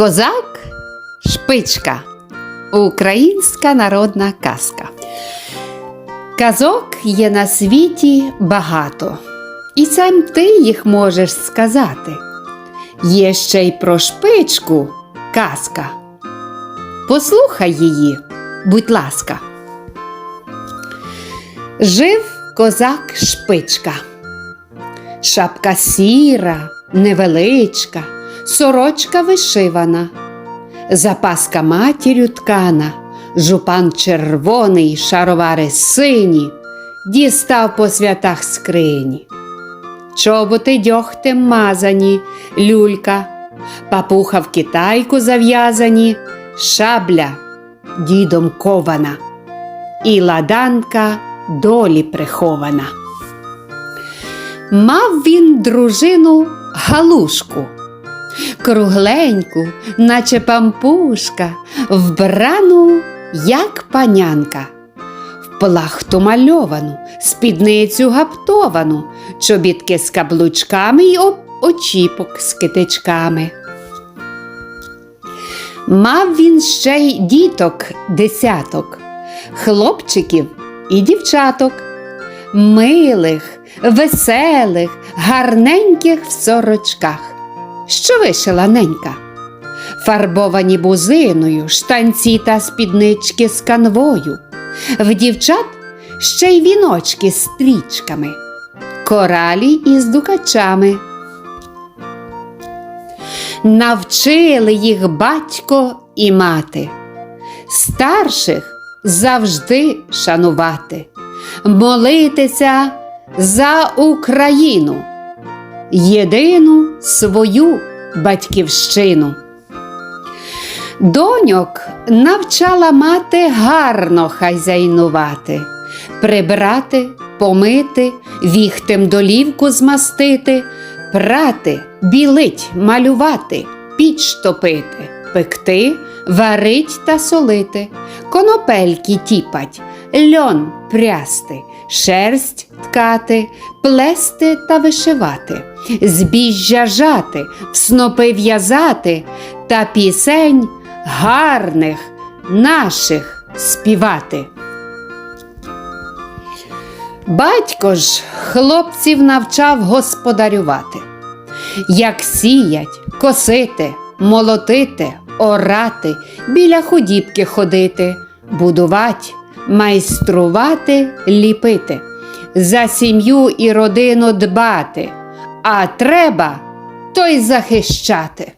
Козак шпичка. Українська народна казка. Казок є на світі багато, і сам ти їх можеш сказати. Є ще й про шпичку казка. Послухай її, будь ласка. Жив козак шпичка. Шапка сіра, невеличка, сорочка вишивана, запаска матір'ю ткана, жупан червоний, шаровари сині, дістав по святах скрині. Чоботи дьогтем мазані, люлька, папуха в китайку зав'язані, шабля дідом кована, і ладанка долі прихована. Мав він дружину галушку, кругленьку, наче пампушка, вбрану, як панянка, в плахту мальовану, спідницю гаптовану, чобітки з каблучками й очіпок з китичками. Мав він ще й діток десяток, хлопчиків і дівчаток, милих, веселих, гарненьких в сорочках, що вишила ненька, фарбовані бузиною, штанці та спіднички з канвою, в дівчат ще й віночки з стрічками, коралі із дукачами. Навчили їх батько і мати, старших завжди шанувати, молитися за Україну, єдину свою батьківщину. Доньок навчала мати гарно хазяйнувати, прибрати, помити, віхтем долівку змастити, прати, білить, малювати, піч топити, пекти, варить та солити, конопельки тіпать, льон прясти, шерсть ткати, плести та вишивати, збіжжя жати, в снопи в'язати та пісень гарних наших співати. Батько ж хлопців навчав господарювати, як сіять, косити, молотити, орати, біля худібки ходити, будувати, майструвати, ліпити, за сім'ю і родину дбати, а треба то й захищати.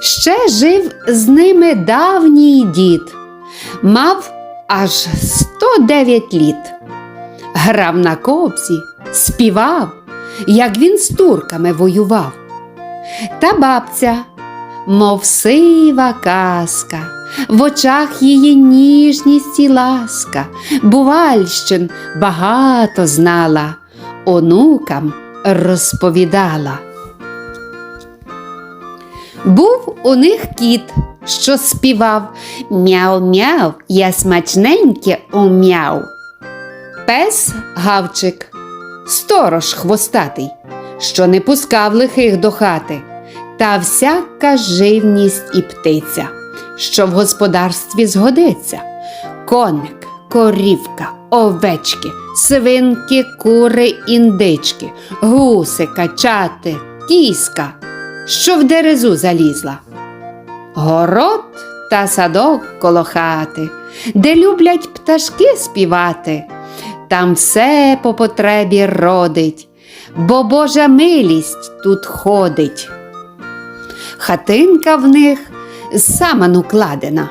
Ще жив з ними давній дід, мав аж 109 літ. Грав на кобзі, співав, як він з турками воював. Та бабця, мов сива казка, в очах її ніжність і ласка, бувальщин багато знала, онукам розповідала. Був у них кіт, що співав Мяу-мяу, я смачненьке ум'яв. Пес гавчик, сторож хвостатий, що не пускав лихих до хати, та всяка живність і птиця, що в господарстві згодиться. Коник, корівка, овечки, свинки, кури, індички, гуси, качати, кіска, що в дерезу залізла. Город та садок коло хати, де люблять пташки співати, там все по потребі родить, бо Божа милість тут ходить. Хатинка в них з саману кладена,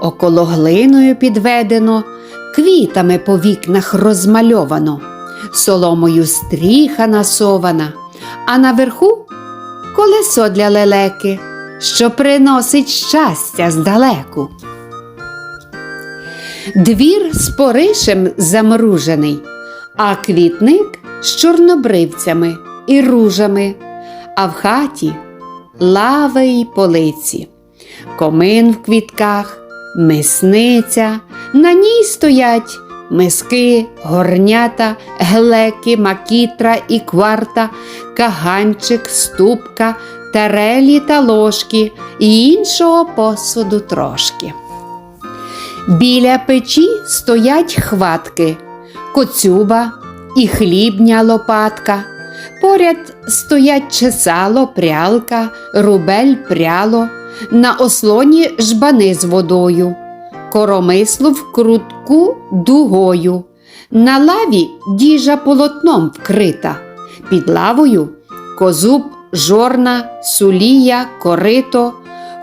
около глиною підведено, квітами по вікнах розмальовано, соломою стріха насована, а наверху колесо для лелеки, що приносить щастя здалеку. Двір з поришем замружений, а квітник з чорнобривцями і ружами, а в хаті лави й полиці, комин в квітках, мисниця, на ній стоять миски, горнята, глеки, макітра і кварта, каганчик, ступка, тарелі та ложки і іншого посуду трошки. Біля печі стоять хватки, коцюба і хлібня лопатка. Поряд стоять чесало, прялка, рубель пряло, на ослоні жбани з водою, коромисло в крутку дугою, на лаві діжа полотном вкрита, під лавою козуб, жорна, сулія, корито,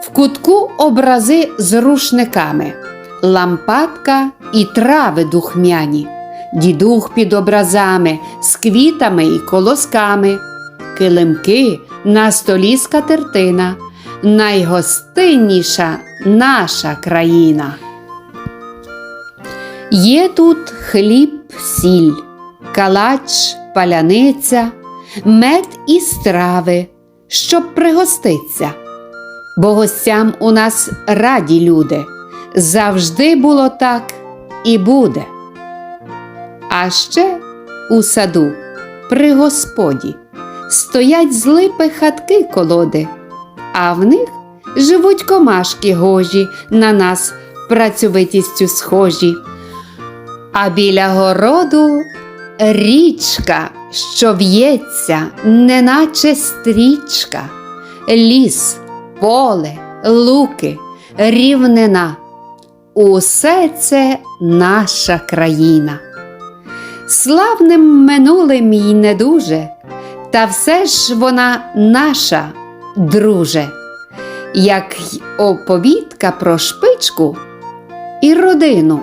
в кутку образи з рушниками, лампадка і трави духмяні, дідух під образами з квітами і колосками, килимки на столі скатертина, найгостинніша наша країна. Є тут хліб, сіль, калач, паляниця, мед і страви, щоб пригоститься. Бо гостям у нас раді люди, завжди було так і буде. А ще у саду при господі стоять з липи хатки колоди, а в них живуть комашки гожі на нас працьовитістю схожі. А біля городу річка, що в'ється, неначе стрічка, ліс, поле, луки, рівнина. Усе це наша країна. Славним минулим й не дуже, та все ж вона наша, друже, як оповідка про шпичку і родину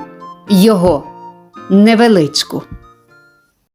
його невеличку.